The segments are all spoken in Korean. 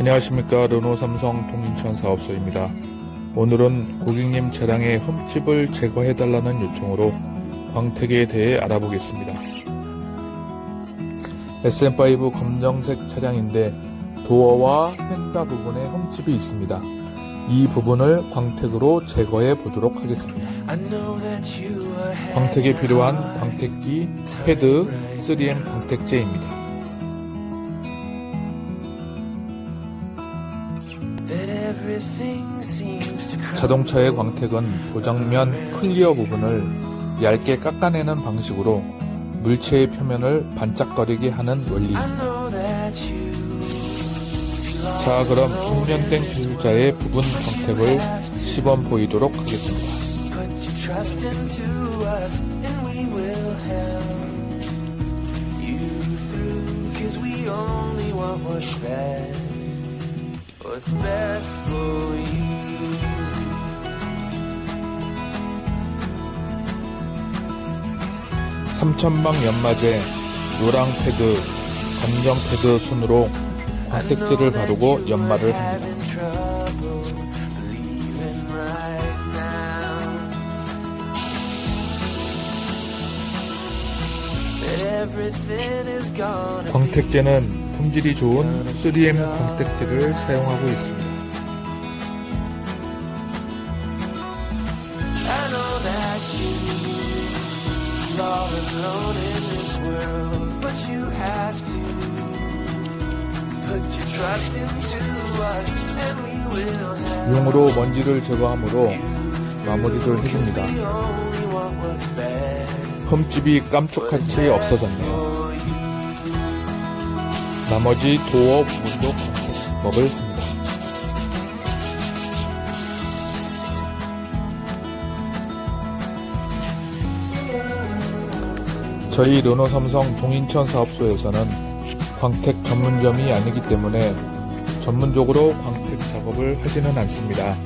안녕하십니까 르노 삼성 동인천 사업소입니다. 오늘은 고객님 차량의 흠집을 제거해달라는 요청으로 광택에 대해 알아보겠습니다. SM5 검정색 차량인데 도어와 펜다 부분에 흠집이 있습니다. 이 부분을 광택으로 제거해 보도록 하겠습니다. 광택에 필요한 광택기, 패드, 3M 광택제입니다. 자동차의 광택은 도장면 클리어 부분을 얇게 깎아내는 방식으로 물체의 표면을 반짝거리게 하는 원리입니다. 자, 그럼 충전된 기술자의 부분 광택을 시범 보이도록 하겠습니다. Trust into us 3천방 연마제, 노랑 패드, 검정 패드 순으로 광택제를 바르고 연마를 합니다. 광택제는 품질이 좋은 3M 광택제를 사용하고 있습니다. All alone in this world, but you have to put your trust into us, and we will help. 용으로 먼지를 제거함으로 마무리를 해줍니다. 흠집이 깜짝같이 없어졌네요. for you. 나머지 도어 부분도 광택법을 저희 르노 삼성 동인천 사업소에서는 광택 전문점이 아니기 때문에 전문적으로 광택 작업을 하지는 않습니다.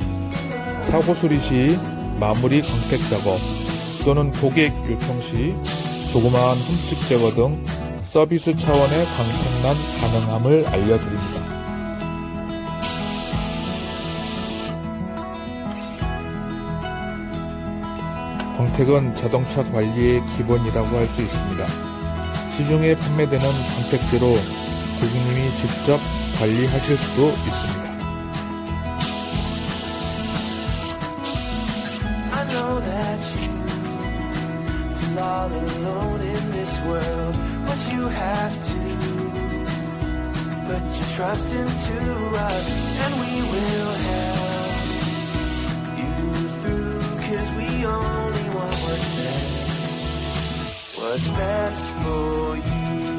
사고 수리 시 마무리 광택 작업 또는 고객 요청 시 조그마한 흠집 제거 등 서비스 차원의 광택난 가능함을 알려드립니다. 광택은 자동차 관리의 기본이라고 할 수 있습니다. 시중에 판매되는 광택제로 고객님이 직접 관리하실 수도 있습니다.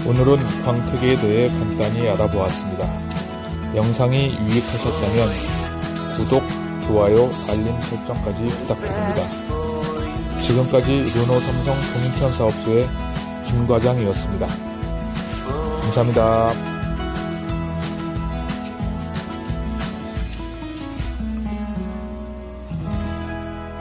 오늘은 광택에 대해 간단히 알아보았습니다. 영상이 유익하셨다면 구독, 좋아요, 알림 설정까지 부탁드립니다. 지금까지 르노 삼성 동인천 사업소의 김 과장이었습니다. 감사합니다.